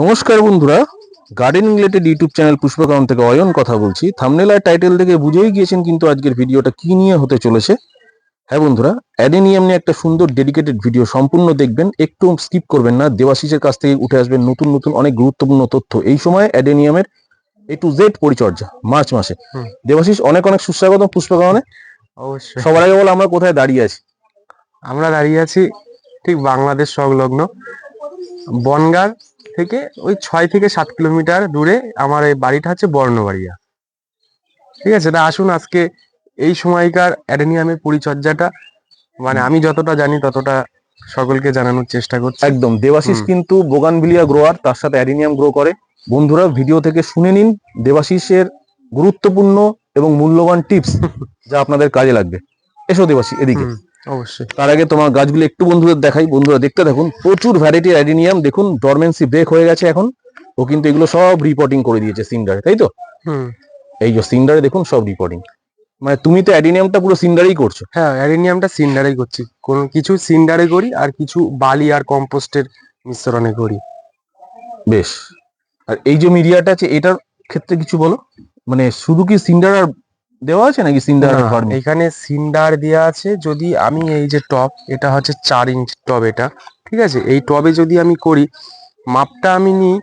নমস্কার বন্ধুরা gardening related YouTube channel পুষ্পকাউন থেকে অয়ন কথা বলছি। থামনেল আর টাইটেল থেকে বুঝেই গিয়েছেন কিন্তু আজকের ভিডিওটা কি নিয়ে হতে চলেছে। হ্যাঁ বন্ধুরা অ্যাডেনিয়াম নিয়ে একটা সুন্দর ডেডিকেটেড ভিডিও সম্পূর্ণ দেখবেন একটু স্কিপ করবেন না। দেবাশিসের কাছ থেকে উঠে আসবেন নতুন নতুন অনেক গুরুত্বপূর্ণ তথ্য। এই সময় অ্যাডেনিয়ামের এ টু জেড পরিচর্যা মার্চ মাসে। দেবাশিস অনেক অনেক সুস্বাগত পুষ্পকাউনে অবশ্যই। সবার আগে বলো আমরা কোথায় দাঁড়িয়ে আছি? আমরা দাঁড়িয়ে আছি ঠিক বাংলাদেশ সংলগ্ন বনগাঁ থেকে ওই ছয় থেকে সাত কিলোমিটার দূরে আমার এই বাড়িটা হচ্ছে বর্ণবাড়িয়া। ঠিক আছে? তা আসুন আজকে এই সময়কার অ্যাডেনিয়ামের পরিচর্যাটা মানে আমি যতটা জানি ততটা সকলকে জানানোর চেষ্টা করছি। একদম। দেবাশিস। কিন্তু বোগানভিলিয়া গ্রোয়ার তার সাথে অ্যাডেনিয়াম গ্রো করে। বন্ধুরা ভিডিও থেকে শুনে নিন দেবাশিসের গুরুত্বপূর্ণ এবং মূল্যবান টিপস যা আপনাদের কাজে লাগবে। এসো দেবাশিস এদিকে। অবশ্যই। তার আগে তোমার গাছগুলো একটু বন্ধুদের দেখাই। বন্ধুরা দেখতে দেখুন প্রচুর ভ্যারাইটি অ্যাডিনিয়াম দেখুন ডরমেন্সি ব্রেক হয়ে গেছে এখন। ও কিন্তু এগুলো সব রিপোর্টিং করে দিয়েছে সিন্ডারে তাই তো? হুম। এই যে সিন্ডারে দেখুন সব রিপোর্টিং মানে তুমি তো অ্যাডিনিয়ামটা পুরো সিন্ডারেই করছ। হ্যাঁ অ্যাডেনিয়ামটা সিন্ডারেই করছি। কোন কিছু সিন্ডারে করি আর কিছু বালি আর কম্পোস্টের মিশ্রণে করি। বেশ। আর এই যে মিডিয়াটা আছে এটার ক্ষেত্রে কিছু বলো? মানে শুধু কি সিন্ডার আর দেওয়া আছে নাকি সিন্ডার এখানে সিন্ডার দেওয়া আছে যদি আমি এই যে টব এটা হচ্ছে চার ইঞ্চ টব এটা ঠিক আছে? এই টবে যদি আমি করি মাপটা আমি নিই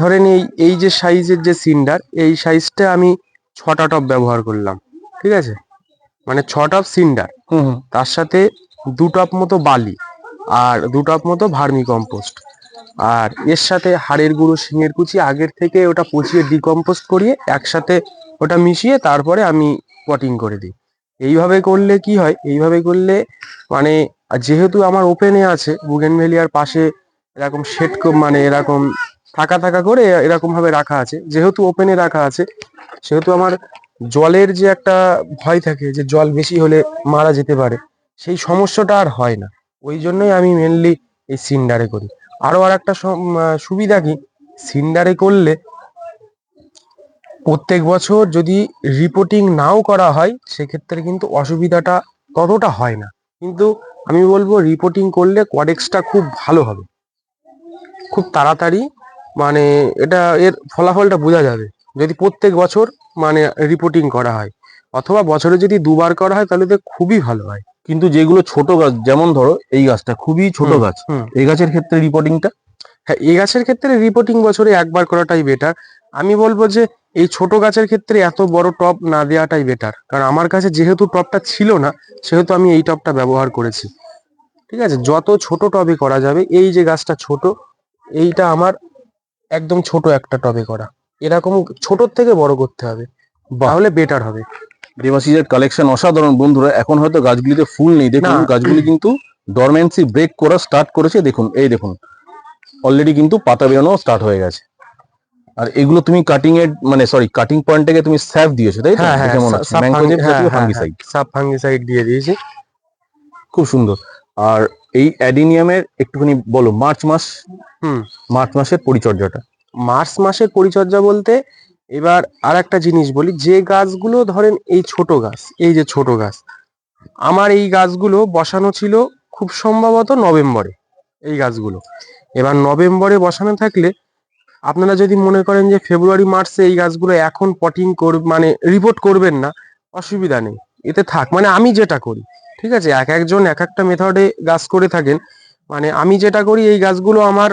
ধরেন এই এই যে সাইজের যে সিন্ডার এই সাইজটা আমি ছটা টব ব্যবহার করলাম ঠিক আছে? মানে ছ টব সিন্ডার তার সাথে দু টপ মতো বালি আর দু টপ মতো ভার্মি কম্পোস্ট আর এর সাথে হাড়ের গুঁড়ো শিঙের কুচি আগের থেকে ওটা পচিয়ে ডিকম্পোস্ট করিয়ে একসাথে ওটা মিশিয়ে তারপরে আমি পটিং করে দিই। এইভাবে করলে কি হয়? এইভাবে করলে মানে যেহেতু আমার ওপেনে আছে বুগেন বুগেনভেলিয়ার পাশে এরকম শেড মানে এরকম থাকা থাকা করে এরকম ভাবে রাখা আছে। যেহেতু ওপেনে রাখা আছে, সেহেতু আমার জলের যে একটা ভয় থাকে যে জল বেশি হলে মারা যেতে পারে, সেই সমস্যাটা আর হয় না। ওই জন্যই আমি মেনলি এই সিন্ডারে করি। আরও আর একটা সুবিধা কি? সিন্ডারে করলে প্রত্যেক বছর যদি রিপোর্টিং নাও করা হয় সেক্ষেত্রে কিন্তু অসুবিধাটা ততটা হয় না। কিন্তু আমি বলব রিপোর্টিং করলে কোয়াডেক্সটা খুব ভালো হবে। খুব তাড়াতাড়ি মানে এটা এর ফলাফলটা বোঝা যাবে। যদি প্রত্যেক বছর মানে রিপোর্টিং করা হয় অথবা বছরে যদি দুবার করা হয় তাহলে তো খুবই ভালো হয়। কিন্তু যেগুলো ছোট গাছ যেমন ধরো এই গাছটা খুবই ছোট গাছ এই গাছের ক্ষেত্রে রিপোর্টিংটা হ্যাঁ এই গাছের ক্ষেত্রে রিপোর্টিং বছরে একবার করাটাই বেটার আমি বলব যে এই ছোট গাছের ক্ষেত্রে এত বড় টব না দেওয়াটাই বেটার কারণ আমার কাছে যেহেতু টবটা ছিল না সেহেতু আমি এই টবটা ব্যবহার করেছি। ঠিক আছে? যত ছোট টবে করা যাবে এই যে গাছটা ছোট এইটা আমার একদম ছোট একটা টবে করা। এরকম ছোটর থেকে বড় করতে হবে। তাহলে বেটার হবে। দেবাশিসের কালেকশন অসাধারণ। বন্ধুরা এখন হয়তো গাছগুলিতে ফুল নেই। দেখুন গাছগুলি কিন্তু ডরমেন্সি ব্রেক করা স্টার্ট করেছে। দেখুন এই দেখুন অলরেডি কিন্তু পাতা বেরোনো স্টার্ট হয়ে গেছে। আর এগুলো তুমি কাটিং এর মানে সরি কাটিং পয়েন্ট থেকে তুমি স্যাফ দিয়েছ তাই তো? হ্যাঁ হ্যাঁ কেমন আছে? ম্যাঙ্গোজেব জাতীয় ফাঙ্গিসাইড সাব ফাঙ্গিসাইড দিয়ে দিয়েছি। খুব সুন্দর। আর এই অ্যাডিনিয়ামের একটুখানি বলো মার্চ মাস? হুম। মার্চ মাসের পরিচর্যাটা। মার্চ মাসের পরিচর্যা বলতে এবার আর একটা জিনিস বলি যে গাছগুলো ধরেন এই ছোট গাছ এই যে ছোট গাছ আমার এই গাছগুলো বসানো ছিল খুব সম্ভবত নভেম্বরে এই গাছগুলো। এবার নভেম্বরে বসানো থাকলে আপনারা যদি মনে করেন যে ফেব্রুয়ারি, মার্চে এই গাছগুলো এখন পটিং কর মানে রিপোর্ট করবেন না, অসুবিধা নেই। এতে থাক। মানে আমি যেটা করি, ঠিক আছে? এক একজন, এক একটা মেথডে গাছ করে থাকেন। মানে আমি যেটা করি, এই গাছগুলো আমার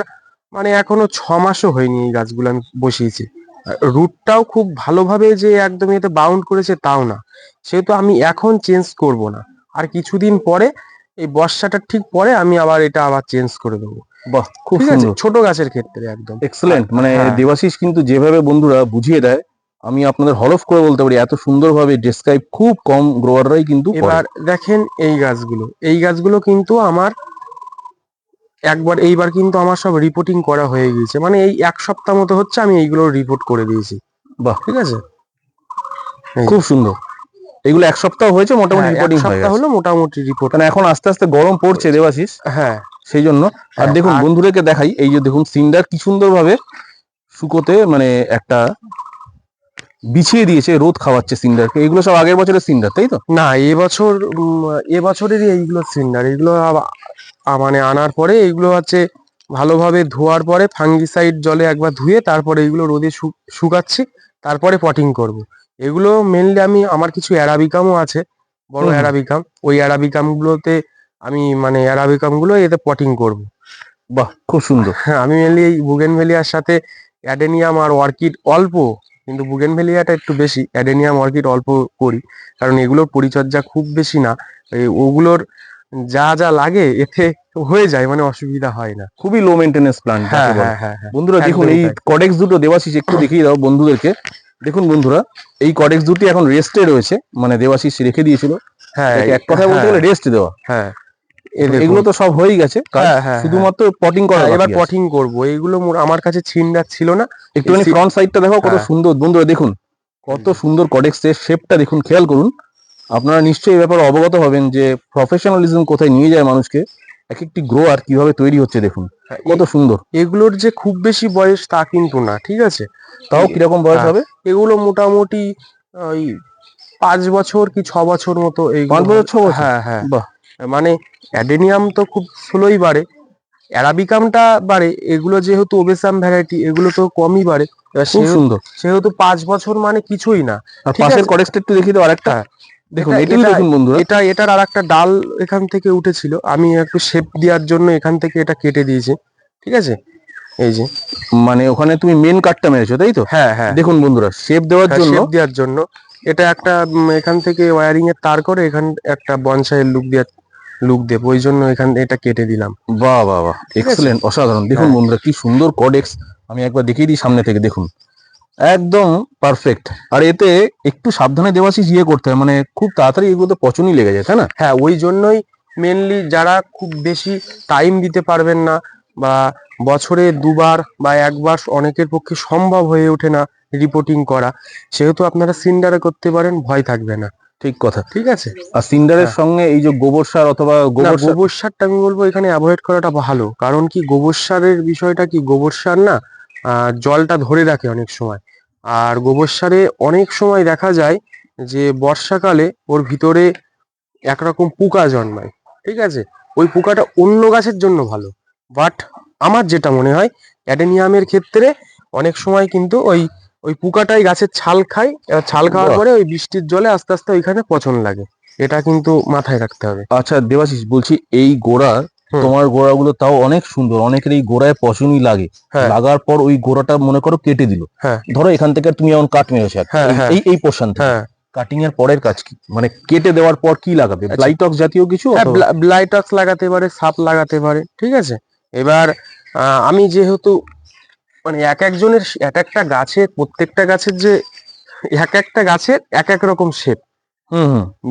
মানে এখনও ছ মাসও হয়নি এই গাছগুলো আমি বসিয়েছি। রুটটাও খুব ভালোভাবে যে একদম এতে বাউন্ড করেছে, তাও না। সেহেতু আমি এখন চেঞ্জ করব না। আর কিছুদিন পরে, এই বর্ষাটার ঠিক পরে আমি আবার এটা আবার চেঞ্জ করে দেবো। বাহ খুব সুন্দর। ছোট গাছের ক্ষেত্রে একদম। এক্সেলেন্ট মানে হ্যাঁ। দেবাশিস কিন্তু যেভাবে বন্ধুরা বুঝিয়ে দেয় আমি আপনাদের হলফ করে বলতে পারি এত সুন্দরভাবে ডেসক্রাইব খুব কম গ্রোয়াররাই কিন্তু এবার দেখেন এই গাছগুলো। এই গাছগুলো কিন্তু আমার একবার এইবার কিন্তু আমার সব রিপোর্টিং করা হয়ে গিয়েছে। মানে এই এক সপ্তাহ মতো হচ্ছে আমি এইগুলো রিপোর্ট করে দিয়েছি। বাহ। ঠিক আছে? খুব সুন্দর। এগুলো এক সপ্তাহ হয়েছে মোটামুটি হ্যাঁ, রিপোর্টিং হয়ে সপ্তাহ গেছে। হলো মোটামুটি রিপোর্ট কারণ এখন আস্তে আস্তে গরম পড়ছে দেবাশিস। হ্যাঁ। সেই জন্য আর হ্যাঁ, দেখুন বন্ধুদেরকে দেখাই এই যে দেখুন সিন্ডার কি সুন্দর ভাবে শুকোতে মানে একটা বিছিয়ে দিয়েছে রোদ খাওয়াচ্ছে সিন্ডারকে। এগুলো সব আগের বছরের সিন্ডার তাই তো? না এবছর এবছরেরই এইগুলো সিন্ডার। আ- মানে আনার পরে এইগুলো হচ্ছে ভালোভাবে ধোয়ার পরে ফাঙ্গিসাইড জলে একবার ধুয়ে তারপরে এগুলো রোদে শুকাচ্ছি তারপরে পটিং করব। এগুলো মেনলি আমি আমার কিছু অ্যারাবিকামও আছে বড়। অ্যারাবিকাম। ওই অ্যারাবিকাম গুলোতে আমি মানে অ্যারাবিকামগুলো এতে পটিং করব। বাহ খুব সুন্দর। হ্যাঁ আমি মেনলি এই বুগেনভেলিয়ার সাথে অ্যাডেনিয়াম আর অর্কিড অল্প কিন্তু বুগেনভেলিয়াটা একটু বেশি অ্যাডেনিয়াম অর্কিড অল্প করি কারণ এগুলোর পরিচর্যা খুব বেশি না। ওগুলোর যা যা লাগে এতে হয়ে যায় মানে অসুবিধা হয় না। খুবই লো মেনটেনেন্স প্ল্যান হ্যাঁ হ্যাঁ হ্যাঁ বন্ধুরা দেখুন এই। কডেক্স দুটো দেবাশিস একটু দেখিয়ে দাও বন্ধুদেরকে। দেখুন বন্ধুরা এই কডেক্স দুটি এখন রেস্টে রয়েছে মানে দেবাশিস রেখে দিয়েছিল। হ্যাঁ এক বলতে হ্যাঁ, গেলে রেস্ট দেওয়া। হ্যাঁ। এগুলো তো সব হয়েই গেছে হ্যাঁ, হ্যাঁ, শুধুমাত্র পটিং করা হ্যাঁ, এবার বাকি আছে। পটিং করব। এইগুলো মোর- আমার কাছে ছিন্ডার ছিল না। একটুখানি ফ্রন্ট সাইডটা দেখো কত হ্যাঁ। সুন্দর। বন্ধুরা দেখুন কত সুন্দর কডেক্স এর শেপটা দেখুন খেয়াল করুন। আপনারা নিশ্চয়ই এই ব্যাপারে অবগত হবেন যে প্রফেশনালিজম কোথায় নিয়ে যায় মানুষকে এক একটি গ্রোয়ার কীভাবে তৈরি হচ্ছে দেখুন। কত সুন্দর। এগুলোর যে খুব বেশি বয়স তা কিন্তু না ঠিক আছে? তাও কীরকম বয়স হ্যাঁ। হবে? এগুলো মোটামুটি ওই পাঁচ বছর কি ছ বছর মতো এই পাঁচ বছর, ছ বছর? হ্যাঁ হ্যাঁ। বাহ। মানে অ্যাডেনিয়াম তো খুব স্লোই বাড়ে অ্যারাবিকামটা বাড়ে এগুলো যেহেতু ওবেসাম ভ্যারাইটি এগুলো তো কমই বাড়ে। খুব সুন্দর। সেহেতু পাঁচ বছর মানে কিছুই না। পাশের। কডেক্সটা একটু দেখিয়ে দাও আরেকটা। হ্যাঁ। দেখুন দেখুন বন্ধুরা? এটা এটার আর একটা ডাল এখান থেকে উঠেছিল। আমি একটু শেপ দেওয়ার জন্য এখান থেকে এটা কেটে দিয়েছি। ঠিক আছে? এই যে। মানে ওখানে তুমি মেন কাটটা মেরেছো তাই তো? হ্যাঁ হ্যাঁ। দেখুন বন্ধুরা শেপ দেওয়ার জন্য শেপ দেওয়ার জন্য। এটা একটা এখান থেকে ওয়ারিং এর তার করে এখান একটা বনসাইয়ের লুক দেওয়ার লুক দেব ওই জন্য এখান এটা কেটে দিলাম। বাহ বাহ বাহ। এক্সেলেন্ট অসাধারণ। দেখুন হ্যাঁ। বন্ধুরা কি সুন্দর কডেক্স আমি একবার দেখিয়ে দিই সামনে থেকে দেখুন। একদম পারফেক্ট আর এতে একটু সাবধানে দেওয়াশিস ইয়ে করতে হয় মানে খুব তাড়াতাড়ি এগুলোতে পচনই লেগে যায় তাই না? হ্যাঁ ওই জন্যই মেনলি যারা খুব বেশি টাইম দিতে পারবেন না বা বছরে দুবার বা একবার অনেকের পক্ষে সম্ভব হয়ে ওঠে না রিপোর্টিং করা সেহেতু আপনারা সিন্ডারে করতে পারেন ভয় থাকবে না। ঠিক কথা। ঠিক আছে? আর সিন্ডারের হ্যাঁ। সঙ্গে এই যে গোবর সার অথবা গোবর গোবর সারটা আমি বলব এখানে অ্যাভয়েড করাটা ভালো। কারণ কি গোবর সারের বিষয়টা কি গোবর সার না জলটা ধরে রাখে অনেক সময়। আর গোবর সারে অনেক সময় দেখা যায় যে বর্ষাকালে ওর ভিতরে একরকম পোকা জন্মায়। ঠিক আছে? ওই পোকাটা অন্য গাছের জন্য ভালো। বাট আমার যেটা মনে হয় অ্যাডেনিয়ামের ক্ষেত্রে অনেক সময় কিন্তু ওই ওই পোকাটাই গাছের ছাল খায় এবার ছাল খাওয়ার পরে ওই বৃষ্টির জলে আস্তে আস্তে ওইখানে পচন লাগে। এটা কিন্তু মাথায় রাখতে হবে। আচ্ছা দেবাশিস বলছি এই গোড়া। তোমার গোড়াগুলো তাও অনেক সুন্দর অনেকের এই গোড়ায় পচনই লাগে। হ্যাঁ। লাগার পর ওই গোড়াটা মনে করো কেটে দিল। হ্যাঁ। ধরো এখান থেকে তুমি এমন কাট মেরেছো এই-। এই পোর্শন থেকে। হ্যাঁ। কাটিং এর পরের কাজ কি? মানে কেটে দেওয়ার পর কি লাগাবে? আচ্ছা। ব্লাইটক্স জাতীয় কিছু ব্লাইটক্স লাগাতে পারে সাপ লাগাতে পারে ঠিক আছে? এবার আহ, আমি যেহেতু মানে এক একজনের এক একটা গাছের প্রত্যেকটা গাছের যে এক একটা গাছের এক এক রকম শেপ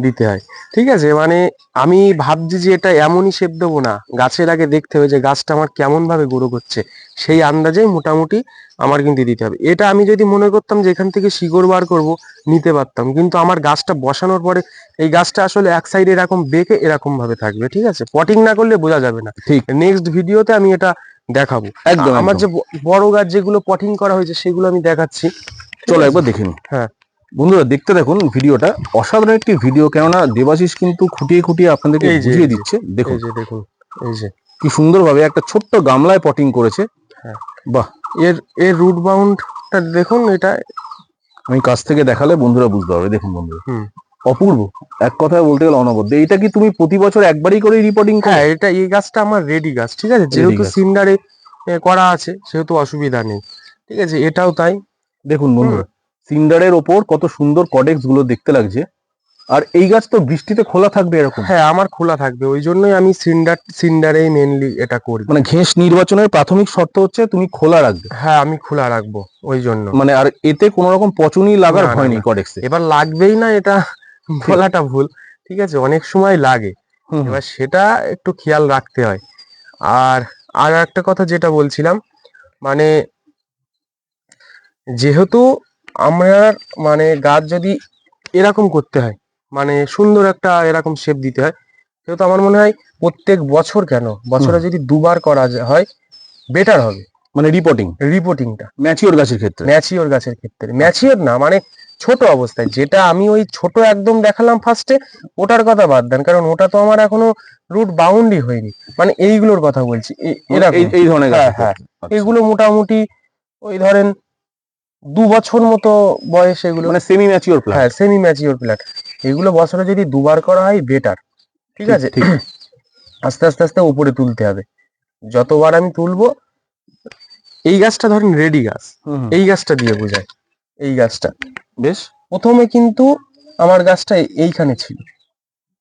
দিতে হয়। ঠিক আছে? মানে আমি ভাবছি যে এটা এমনই শেপ দেবো না। গাছের আগে দেখতে হবে যে গাছটা আমার কেমন ভাবে গ্রো করছে। সেই আন্দাজেই মোটামুটি আমার কিন্তু দিতে হবে। এটা আমি যদি মনে করতাম যে এখান থেকে শিকড় বার করব নিতে পারতাম। কিন্তু আমার গাছটা বসানোর পরে এই গাছটা আসলে এক সাইডে এরকম বেঁকে এরকম ভাবে থাকবে। ঠিক আছে? পটিং না করলে বোঝা যাবে না। ঠিক। নেক্সট ভিডিওতে আমি এটা দেখাবো। একদম আমার যে বড় গাছ যেগুলো পটিং করা হয়েছে সেগুলো আমি দেখাচ্ছি। চলো একবার দেখে নিই। হ্যাঁ। বন্ধুরা দেখতে দেখুন ভিডিওটা। অসাধারণ একটি ভিডিও কেননা দেবাশিস কিন্তু খুঁটিয়ে খুঁটিয়ে আপনাদেরকে বুঝিয়ে দিচ্ছে। দেখুন। এই যে দেখুন। এই যে। কি সুন্দরভাবে একটা ছোট্ট গামলায় পটিং করেছে। হ্যাঁ। বাহ। এর এর রুট বাউন্ডটা দেখুন এটা আমি কাছ থেকে দেখালে বন্ধুরা বুঝতে পারবে। দেখুন বন্ধুরা। হুম। অপূর্ব। এক কথায় বলতে গেলে অনবদ্য। এটা কি তুমি প্রতি বছর একবারই করে রিপোর্টিং হ্যাঁ এটা এই গাছটা আমার রেডি গাছ ঠিক আছে? যেহেতু সিন্ডারে করা আছে সেহেতু অসুবিধা নেই। ঠিক আছে? এটাও তাই। দেখুন বন্ধুরা সিন্ডারের ওপর কত সুন্দর কডেক্সগুলো দেখতে লাগছে। আর এই গাছ তো বৃষ্টিতে খোলা থাকবে এরকম। হ্যাঁ আমার খোলা থাকবে। ওই জন্যই আমি সিন্ডার সিন্ডারেই মেনলি এটা করি। মানে ঘেঁষ নির্বাচনের প্রাথমিক শর্ত হচ্ছে তুমি খোলা রাখবে। হ্যাঁ আমি খোলা রাখব ওই জন্য। মানে আর এতে কোনো রকম পচনই লাগার হয়নি। কডেক্সে এবার লাগবেই না এটা। বলাটা ভুল ঠিক আছে? অনেক সময় লাগে। এবার সেটা একটু খেয়াল রাখতে হয়। আর আর একটা কথা যেটা বলছিলাম মানে যেহেতু আমরা মানে গাছ যদি এরকম করতে হয় মানে সুন্দর একটা এরকম শেপ দিতে হয় সেহেতু আমার মনে হয় প্রত্যেক বছর কেন? বছরে যদি দুবার করা হয় বেটার হবে। মানে রিপোর্টিং রিপোর্টিংটা ম্যাচিওর গাছের ক্ষেত্রে। ম্যাচিওর গাছের ক্ষেত্রে। ম্যাচিওর না মানে ছোট অবস্থায় যেটা আমি ওই ছোট একদম দেখালাম ফার্স্টে ওটার কথা বাদ দেন কারণ ওটা তো আমার এখনও রুট বাউন্ডই হয়নি। মানে এইগুলোর কথা বলছি এই ধরনের হ্যাঁ, হ্যাঁ। এগুলো মোটামুটি ওই ধরেন দু বছর মতো বয়স এগুলো। মানে সেমি ম্যাচিওর প্ল্যান্ট হ্যাঁ সেমি ম্যাচিওর প্ল্যান্ট এগুলো বছরে যদি দুবার করা হয় বেটার ঠিক আছে? আস্তে আস্তে আস্তে উপরে তুলতে হবে। যতবার আমি তুলবো এই গাছটা ধরেন রেডি গাছ। এই গাছটা দিয়ে বোঝায়। এই গাছটা। বেশ প্রথমে কিন্তু আমার গাছটা এইখানে ছিল।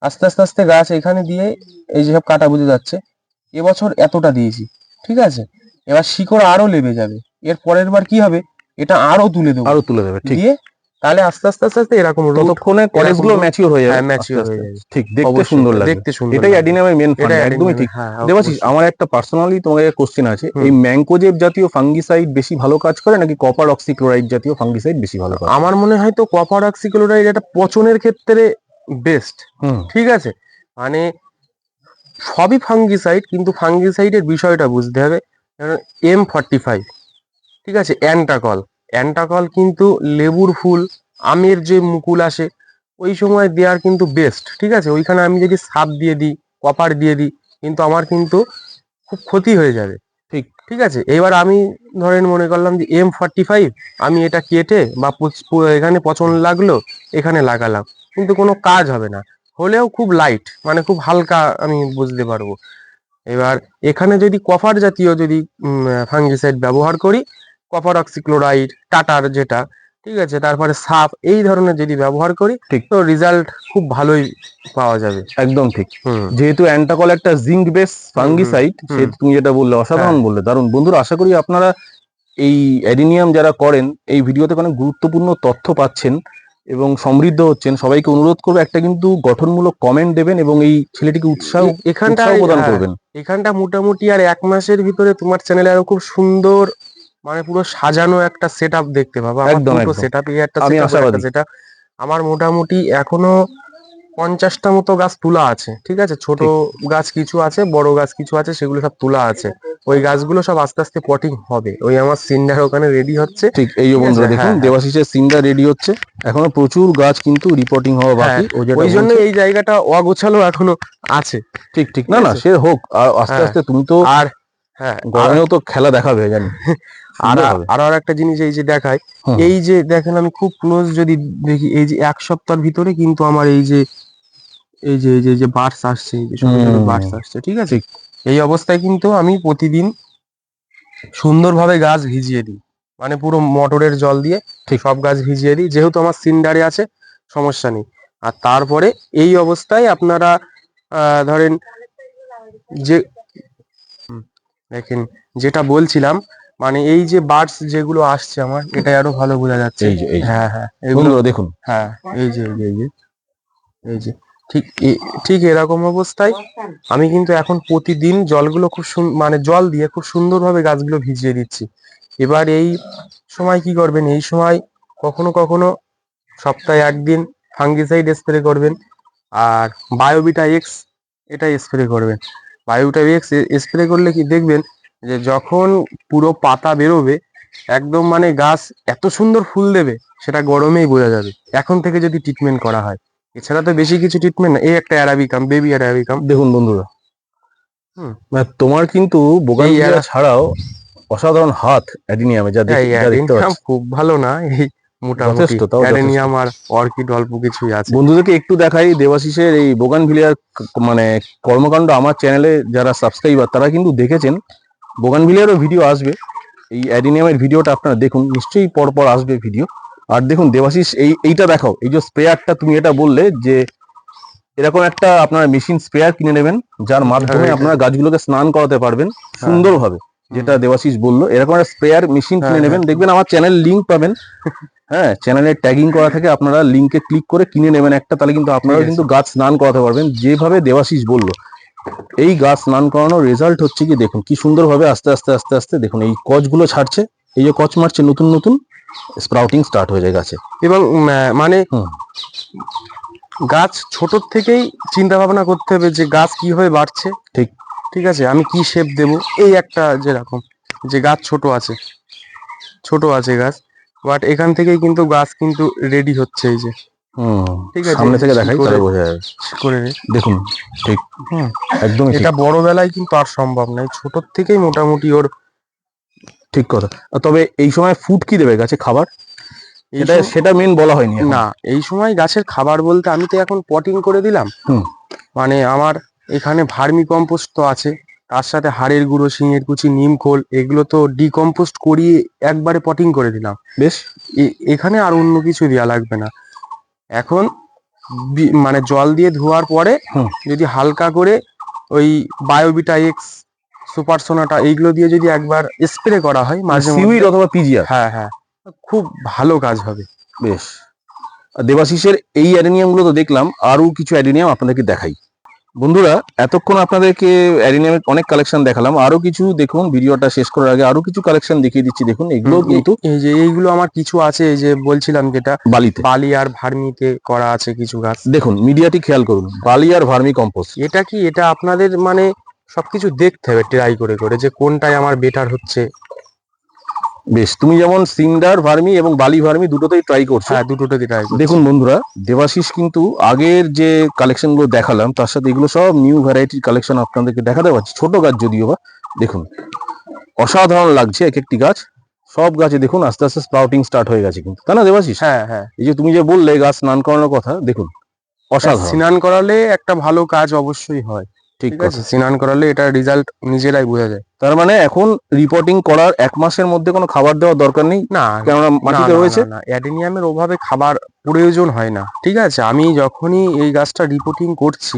আস্তে আস্তে আস্তে গাছ এখানে দিয়ে এই যেসব কাটা বুঝে যাচ্ছে এবছর এতটা দিয়েছি ঠিক আছে? এবার শিকড় আরও লেবে যাবে এর পরের বার কি হবে? এটা আরও তুলে দেবো। আরও তুলে দেবে ঠিক। দিয়ে তাহলে আস্তে আস্তে আস্তে আস্তে এরকম ততক্ষণে কলেজগুলো ম্যাচিওর হয়ে যাবে। আস্তে হয়ে যাবে। ঠিক দেখতে সুন্দর লাগে দেখতে সুন্দর এটাই অ্যাডিনামের মেন এটা একদমই ঠিক। হ্যাঁ, দেবাশিস আমার একটা পার্সোনালি তোমার কোশ্চেন আছে। এই ম্যাংকোজেব জাতীয় ফাঙ্গিসাইড বেশি ভালো কাজ করে নাকি কপার অক্সিক্লোরাইড জাতীয় ফাঙ্গিসাইড বেশি ভালো কাজ আমার মনে হয় তো কপার অক্সিক্লোরাইড এটা পচনের ক্ষেত্রে বেস্ট ঠিক আছে? মানে সবই ফাঙ্গিসাইড কিন্তু ফাঙ্গিসাইডের বিষয়টা বুঝতে হবে। এম ফর্টি ফাইভ ঠিক আছে? অ্যান্টাকল অ্যান্টাকল কিন্তু লেবুর ফুল আমের যে মুকুল আসে ওই সময় দেওয়ার কিন্তু বেস্ট ঠিক আছে? ওইখানে আমি যদি সাপ দিয়ে দিই কপার দিয়ে দিই কিন্তু আমার কিন্তু খুব ক্ষতি হয়ে যাবে। ঠিক। ঠিক আছে? এবার আমি ধরেন মনে করলাম যে এম ফর্টি ফাইভ আমি এটা কেটে বা এখানে পচন লাগল এখানে লাগালাম। কিন্তু কোনো কাজ হবে না। হলেও খুব লাইট মানে খুব হালকা আমি বুঝতে পারব। এবার এখানে যদি কফার জাতীয় যদি ফাঙ্গিসাইড ব্যবহার করি কপার অক্সিক্লোরাইড টাটার যেটা ঠিক আছে? তারপরে সাপ এই ধরনের যদি ব্যবহার করি ঠিক। তো রেজাল্ট খুব ভালোই পাওয়া যাবে। একদম ঠিক। যেহেতু অ্যান্টাকল একটা জিঙ্ক বেস ফাঙ্গিসাইড হুম। সে তুমি যেটা বললে অসাধারণ হ্যাঁ। বললে। দারুণ। বন্ধুরা আশা করি আপনারা এই অ্যাডিনিয়াম যারা করেন এই ভিডিওতে অনেক গুরুত্বপূর্ণ তথ্য পাচ্ছেন এবং সমৃদ্ধ হচ্ছেন সবাইকে অনুরোধ করব একটা কিন্তু গঠনমূলক কমেন্ট দেবেন এবং এই ছেলেটিকে উৎসাহ এখানটা প্রদান করবেন। এখানটা মোটামুটি আর এক মাসের ভিতরে তোমার চ্যানেলে আরও খুব সুন্দর মানে পুরো সাজানো একটা সেট দেখতে পাবো। আমার একদম। সেট এই একটা setup। আমার মোটামুটি এখনও পঞ্চাশটা মতো গাছ তোলা আছে ঠিক আছে? ছোট গাছ কিছু আছে বড় গাছ কিছু আছে সেগুলো সব তোলা আছে। ওই গাছগুলো সব আস্তে আস্তে পটিং হবে। ওই আমার সিন্ডার ওখানে রেডি হচ্ছে। ঠিক এই বন্ধুরা দেখুন হ্যাঁ, হ্যাঁ। দেবাশিসের সিন্ডার রেডি হচ্ছে। এখনও প্রচুর গাছ কিন্তু রিপোর্টিং হওয়া বাকি। ওই জন্য এই জায়গাটা অগোছালো এখনও আছে। ঠিক ঠিক। না না সে হোক। আর আস্তে হ্যাঁ। আস্তে তুমি তো আর হ্যাঁ গরমেও তো খেলা দেখাবে জানি। আর। আর আর একটা জিনিস এই যে দেখায় এই যে দেখেন আমি খুব ক্লোজ যদি দেখি এই যে এক সপ্তাহের ভিতরে কিন্তু আমার এই যে এই যে এই যে যে বার্ডস আসছে এই যে ছোট আসছে ঠিক আছে? এই অবস্থায় কিন্তু আমি প্রতিদিন সুন্দরভাবে গাছ ভিজিয়ে দিই। মানে পুরো মোটরের জল দিয়ে ঠিক। সব গাছ ভিজিয়ে দিই যেহেতু আমার সিন্ডারে আছে সমস্যা নেই। আর তারপরে এই অবস্থায় আপনারা আহ, ধরেন যে দেখেন যেটা বলছিলাম মানে এই যে বার্ডস যেগুলো আসছে আমার এটাই আরও ভালো বোঝা যাচ্ছে। এই যে এই যে। হ্যাঁ হ্যাঁ এগুলো দেখুন। হ্যাঁ এই যে এই যে এই যে এই যে ঠিক এ- ঠিক এরকম অবস্থায় আমি কিন্তু এখন প্রতিদিন জলগুলো খুব সুন- মানে জল দিয়ে খুব সুন্দরভাবে গাছগুলো ভিজিয়ে দিচ্ছি। এবার এই সময় কি করবেন? এই সময় কখনো কখনো সপ্তাহে একদিন ফাঙ্গিসাইড স্প্রে করবেন আর বায়োবিটা এক্স এটা স্প্রে করবেন। বায়োবিটা এক্স স্প্রে করলে কি দেখবেন যে যখন পুরো পাতা বেরোবে একদম মানে গাছ এত সুন্দর ফুল দেবে সেটা গরমেই বোঝা যাবে। এখন থেকে যদি ট্রিটমেন্ট করা হয়। এছাড়া তো বেশি কিছু ট্রিটমেন্ট না এই একটা অ্যারাবিকাম বেবি অ্যারাবিকাম দেখুন বন্ধুরা হুম। মানে তোমার কিন্তু বোগানভিলিয়া ছাড়াও অসাধারণ হাত অ্যাডিনিয়ামে যা দেখতে খুব ভালো না? এই মোটামুটি। অ্যাডেনিয়াম আর অর্কিড অল্প কিছুই আছে। বন্ধুদেরকে একটু দেখাই দেবাশিসের এই বোগানভিলিয়ার মানে কর্মকাণ্ড আমার চ্যানেলে যারা সাবস্ক্রাইবার তারা কিন্তু দেখেছেন বোগানভিলিয়ারও ভিডিও আসবে। এই অ্যাডিনিয়ামের ভিডিওটা আপনারা দেখুন নিশ্চয়ই পর পর আসবে ভিডিও আর দেখুন দেবাশিস এই এইটা দেখাও এই যে স্প্রেয়ারটা তুমি এটা বললে যে এরকম একটা আপনারা মেশিন স্প্রেয়ার কিনে নেবেন যার মাধ্যমে হ্যাঁ, আপনারা গাছগুলোকে স্নান করাতে পারবেন সুন্দরভাবে যেটা দেবাশিস বলল। এরকম একটা স্প্রেয়ার মেশিন কিনে হ্যাঁ, নেবেন দেখবেন আমার চ্যানেল লিঙ্ক পাবেন। হ্যাঁ চ্যানেলে ট্যাগিং করা থাকে আপনারা লিংকে ক্লিক করে কিনে নেবেন একটা তাহলে কিন্তু আপনারা কিন্তু গাছ স্নান করাতে পারবেন যেভাবে দেবাশিস বলল। এই গাছ স্নান করানোর রেজাল্ট হচ্ছে কি দেখুন কি সুন্দরভাবে আস্তে আস্তে আস্তে আস্তে দেখুন এই কচগুলো ছাড়ছে এই যে কচ মারছে নতুন নতুন স্প্রাউটিং স্টার্ট হয়ে যায় গাছে। এবং মানে গাছ ছোট থেকেই চিন্তা ভাবনা করতে হবে যে গাছ কীভাবে বাড়ছে। ঠিক। ঠিক আছে আমি কি শেপ দেব? এই একটা যেরকম যে গাছ ছোট আছে ছোট আছে গাছ বাট এখান থেকেই কিন্তু গাছ কিন্তু রেডি হচ্ছে এই যে। ঠিক আছে, সামনে থেকে দেখাই করে? তাহলে বোঝা যাবে। করে দেখুন ঠিক হুম। একদমই এটা বড় বেলায় কিন্তু আর সম্ভব নয় থেকেই মোটামুটি ওর ঠিক কথা। তবে এই সময় ফুড কি দেবে গাছে? খাবার? এটা সেটা মেন বলা হয়নি না এই সময় গাছের খাবার বলতে আমি তো এখন পটিং করে দিলাম। মানে আমার এখানে ভার্মি কম্পোস্ট তো আছে তার সাথে হাড়ের গুঁড়ো শিঙের কুচি নিম খোল এগুলো তো ডিকম্পোস্ট করিয়ে একবারে পটিং করে দিলাম। বেশ। এখানে আর অন্য কিছু দেওয়া লাগবে না। এখন মানে জল দিয়ে ধোয়ার পরে। যদি হালকা করে ওই বায়োবিটা এক্স সুপার সোনাটা এইগুলো দিয়ে যদি একবার স্প্রে করা হয় মাঝে সিউইড অথবা পিজিআর? হ্যাঁ হ্যাঁ। খুব ভালো কাজ হবে। বেশ। আর দেবাশিসের এই অ্যাডেনিয়ামগুলো তো দেখলাম আরও কিছু অ্যাডেনিয়াম আপনাদেরকে দেখাই। বন্ধুরা এতক্ষণ আপনাদেরকে অ্যাডেনিয়ামের অনেক কালেকশন দেখালাম। আরও কিছু দেখুন ভিডিওটা শেষ করার আগে আরও কিছু কালেকশন দেখিয়ে দিচ্ছি। দেখুন এগুলো কিন্তু এই যে এইগুলো আমার কিছু আছে এই যে বলছিলাম যেটা বালিতে। বালি আর ভার্মিতে করা আছে কিছু গাছ। দেখুন মিডিয়াটি খেয়াল করুন বালি আর ভার্মি কম্পোস্ট এটা কি এটা আপনাদের মানে সবকিছু দেখতে হবে ট্রাই করে করে যে কোনটাই আমার বেটার হচ্ছে। বেশ তুমি যেমন সিন্ডার ভার্মি এবং বালি ভার্মি দুটোতেই ট্রাই করছ। হ্যাঁ দুটোতে ট্রাই দেখুন বন্ধুরা দেবাশিস কিন্তু আগের যে কালেকশনগুলো দেখালাম তার সাথে এগুলো সব নিউ ভ্যারাইটির কালেকশন আপনাদেরকে দেখাতে পারছি। ছোট গাছ যদিও বা দেখুন অসাধারণ লাগছে এক একটি গাছ। সব গাছে দেখুন আস্তে আস্তে স্প্রাউটিং স্টার্ট হয়ে গেছে কিন্তু। তাই না দেবাশিস? হ্যাঁ হ্যাঁ। এই যে তুমি যে বললে গাছ স্নান করানোর কথা দেখুন অসাধারণ। স্নান করালে একটা ভালো কাজ অবশ্যই হয়। ঠিক আছে স্নান করালে এটা রেজাল্ট নিজেরাই বোঝা যায়। তার মানে এখন রিপোর্টিং করার এক মাসের মধ্যে কোনো খাবার দেওয়ার দরকার নেই? না কেননা মাটিতে রয়েছে? অ্যাডেনিয়ামের অভাবে খাবার প্রয়োজন হয় না ঠিক আছে? আমি যখনই এই গাছটা রিপোর্টিং করছি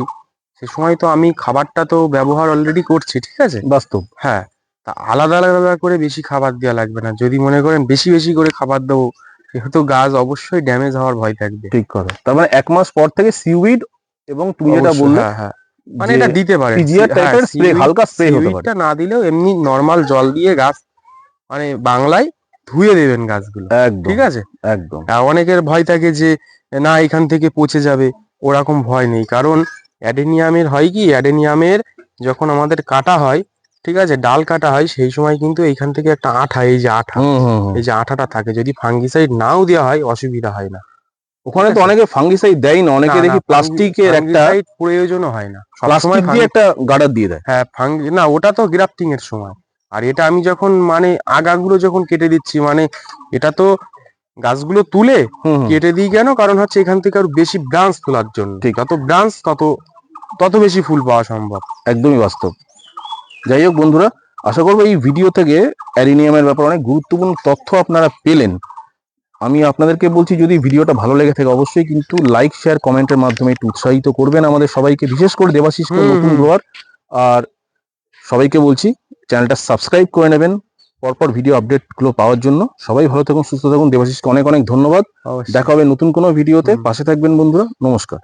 সে সময় তো আমি খাবারটা তো ব্যবহার অলরেডি করছি ঠিক আছে? বাস্তব। হ্যাঁ তা আলাদা আলাদা করে বেশি খাবার দেওয়া লাগবে না। যদি মনে করেন বেশি বেশি করে খাবার দেবো সেহেতু গাছ অবশ্যই ড্যামেজ হওয়ার ভয় থাকবে। ঠিক কথা। তার মানে এক মাস পর থেকে সিউইড এবং তুমি যেটা বললে হ্যাঁ হ্যাঁ। মানে এটা দিতে পারে। PGR টাইপের স্প্রে হালকা স্প্রে হতে পারে। সিউইডটা না দিলেও এমনি নর্মাল জল দিয়ে গাছ মানে বাংলায় ধুয়ে দেবেন গাছগুলো। একদম ঠিক আছে? একদম। অনেকের ভয় থাকে যে না এখান থেকে পচে যাবে। ওরকম ভয় নেই। কারণ অ্যাডেনিয়ামের হয় কি? অ্যাডেনিয়ামের যখন আমাদের কাটা হয় ঠিক আছে ডাল কাটা হয় সেই সময় কিন্তু এইখান থেকে একটা আঠা এই যে আঠা। এই যে আঠাটা থাকে যদি ফাঙ্গিসাইড নাও দেওয়া হয় অসুবিধা হয় না। ওখানে তো অনেকে ফাঙ্গিসাইড দেয় না অনেকে দেখি প্লাস্টিকের একটা প্রয়োজনও হয় না। প্লাস্টিক দিয়ে একটা গার্ডার দিয়ে দেয়। হ্যাঁ ফাঙ্গি না ওটা তো গ্রাফটিং এর সময়। আর এটা আমি যখন মানে আগাগুলো যখন কেটে দিচ্ছি মানে এটা তো গাছগুলো তুলে। কেটে দিই কেন? কারণ হচ্ছে এখান থেকে আর বেশি ব্রাঞ্চ তোলার জন্য। ঠিক। যত ব্রাঞ্চ তত তত বেশি ফুল পাওয়া সম্ভব। একদমই বাস্তব। যাই হোক বন্ধুরা আশা করব এই ভিডিও থেকে অ্যারিনিয়ামের ব্যাপারে অনেক গুরুত্বপূর্ণ তথ্য আপনারা পেলেন। আমি আপনাদেরকে বলছি যদি ভিডিওটা ভালো লেগে থাকে অবশ্যই কিন্তু লাইক শেয়ার কমেন্টের মাধ্যমে একটু উৎসাহিত করবেন আমাদের সবাইকে বিশেষ করে দেবাশিস নতুন। গ্রোয়ার আর সবাইকে বলছি চ্যানেলটা সাবস্ক্রাইব করে নেবেন। পরপর ভিডিও আপডেটগুলো পাওয়ার জন্য। সবাই ভালো থাকুন সুস্থ থাকুন। দেবাশিসকে অনেক অনেক ধন্যবাদ। দেখা হবে নতুন কোনো ভিডিওতে পাশে থাকবেন বন্ধুরা। নমস্কার।